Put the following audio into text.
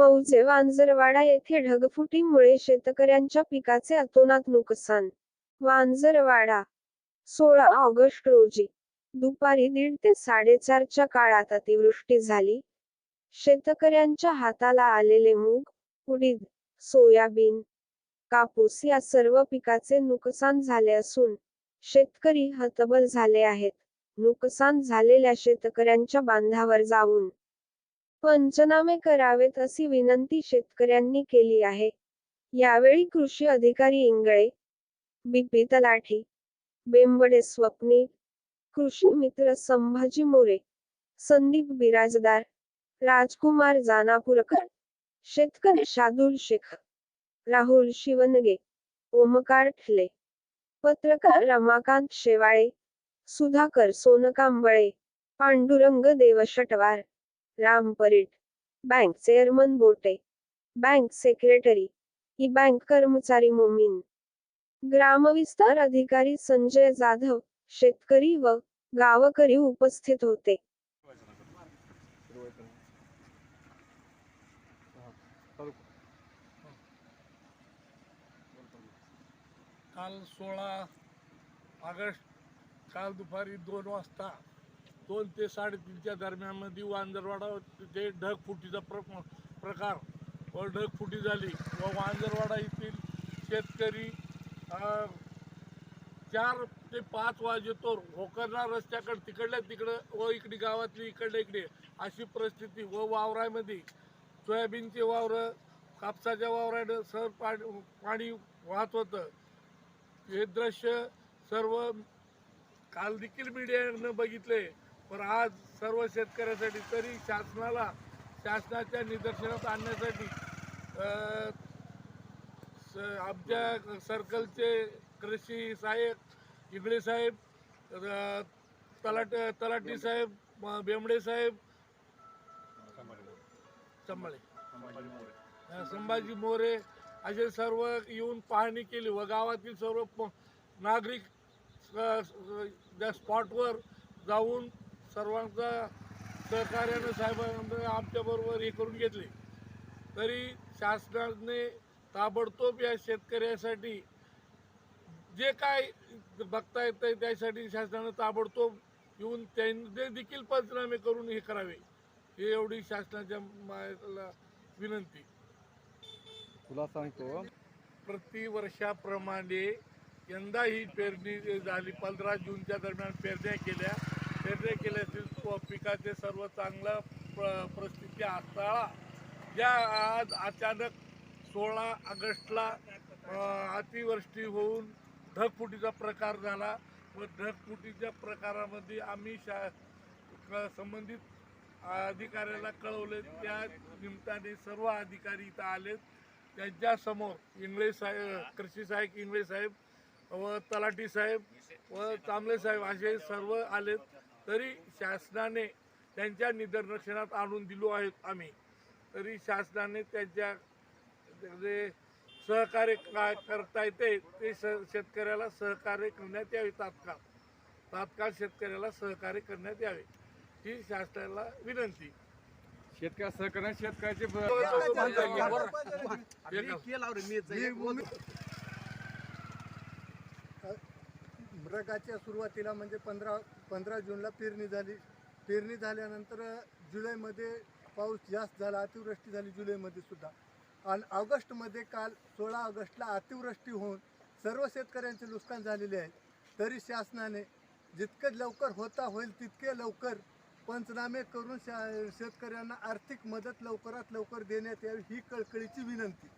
मौजे वांजरवाडा येथे ढगफुटीमुळे शेतकऱ्यांच्या पिकाचे अतोनात नुकसान. वांजरवाडा सोळा ऑगस्ट रोजी. दुपारी दीड ते साडेचारच्या काळात अतिवृष्टी झाली. शेतकऱ्यांच्या हाताला आलेले मूग उडीद सोयाबीन कापूस या सर्व पिकाचे नुकसान झाले असून शेतकरी हतबल झाले आहेत. नुकसान झालेल्या शेतकऱ्यांच्या बांधावर जाऊन पंचनामे करावेत अशी विनंती शेतकऱ्यांनी केली आहे. यावेळी कृषी अधिकारी इंगळे बिपी तलाठी बेंबडे स्वप्नी कृषी मित्र संभाजी मोरे संदीप बिराजदार राजकुमार जानापूरकर शेतकरी शादुल शेख राहुल शिवनगे ओमकार ठले पत्रकार Ramakant Shewale Sudhakar Sonkamble Pandurang Deoshatwar Ram Parit bank chairman Bote. Bank secretary. E bank कर्मचारी मोमीन. ग्रामविस्तार अधिकारी संजय जाधव शेतकरी व गावकरी उपस्थित होते. काल सोळा ऑगस्ट काल दुपारी दोन वाजता दोन ते साडेतीनच्या दरम्यानमध्ये वांजरवाडा ते ढगफुटीचा प्र प्रकार व ढगफुटी झाली व वांजरवाडा येथील शेतकरी चार ते पाच वाजेतोर होकरला रस्त्याकडे तिकडल्या तिकडं व इकडे गावातली इकडल्या इकडे अशी परिस्थिती व वावरामध्ये सोयाबीनचे वावरं कापसाच्या वावरानं सर पाणी पाणी वाहत होतं. हे दृश्य सर्व काल देखील मीडियानं बघितले. पण आज सर्व शेतकऱ्यासाठी तरी शासनाला शासनाच्या निदर्शनात आणण्यासाठी स- आमच्या सर्कलचे कृषी साहेब इंगळे साहेब तलाट तलाटी साहेब म- बेंबडे साहेब संभाळे संभाजी मोरे असे सर्व येऊन पाहणी केली. व गावातील सर्व प- नागरिक ज्या त्या स्पॉटवर जाऊन सर्वांचा सहकार्यानं साहेबांना आमच्याबरोबर हे करून घेतले. तरी शासनाने ताबडतोब या शेतकऱ्यासाठी जे काय बघता येतं त्यासाठी शासनानं ताबडतोब येऊन त्यांचे देखील पंचनामे करून हे करावे. ही एवढी शासनाच्या मा- विनंती. तुला सांगतो. प्रतिवर्षाप्रमाणे यंदा ही पेरणी झाली पंधरा जूनच्या दरम्यान पेरण्या केल्या. पेरणे केल्यातील असतील पिकाचे सर्व चांगलं प्र परिस्थिती हाताळा. ज्या आज अचानक सोळा ऑगस्टला अतिवृष्टी होऊन ढगफुटीचा प्रकार झाला. व ढगफुटीच्या प्रकारामध्ये आम्ही शा क- संबंधित अधिकाऱ्याला कळवले. त्या निमित्ताने सर्व अधिकारी इथं आलेत. त्यांच्यासमोर इंगळे साहेब कृषी साहेब इंगळे साहेब व तलाठी साहेब व चांबले साहेब असे सर्व आलेत. तरी शासनाने त्यांच्या निदर्शनात आणून दिलो आहेत आम्ही तरी शासनाने त्यांच्या जे सहकार्य काय करता येते ते स शेतकऱ्याला सहकार्य करण्यात यावे तात्काळ तात्काळ शेतकऱ्याला सहकार्य करण्यात यावे ही शासनाला विनंती शेतकऱ्या सहकार्य शेतकऱ्याचे रगाच्या सुरुवातीला म्हणजे पंधरा पंधरा जूनला पेरणी झाली. पेरणी झाल्यानंतर जुलैमध्ये पाऊस जास्त झाला अतिवृष्टी झाली जुलैमध्ये सुद्धा. आणि ऑगस्टमध्ये काल सोळा ऑगस्टला अतिवृष्टी होऊन सर्व शेतकऱ्यांचे नुकसान झालेले आहे. तरी शासनाने जितकं लवकर होता होईल तितके लवकर पंचनामे करून शा शेतकऱ्यांना आर्थिक मदत लवकरात लवकर देण्यात यावी ही कळकळीची विनंती.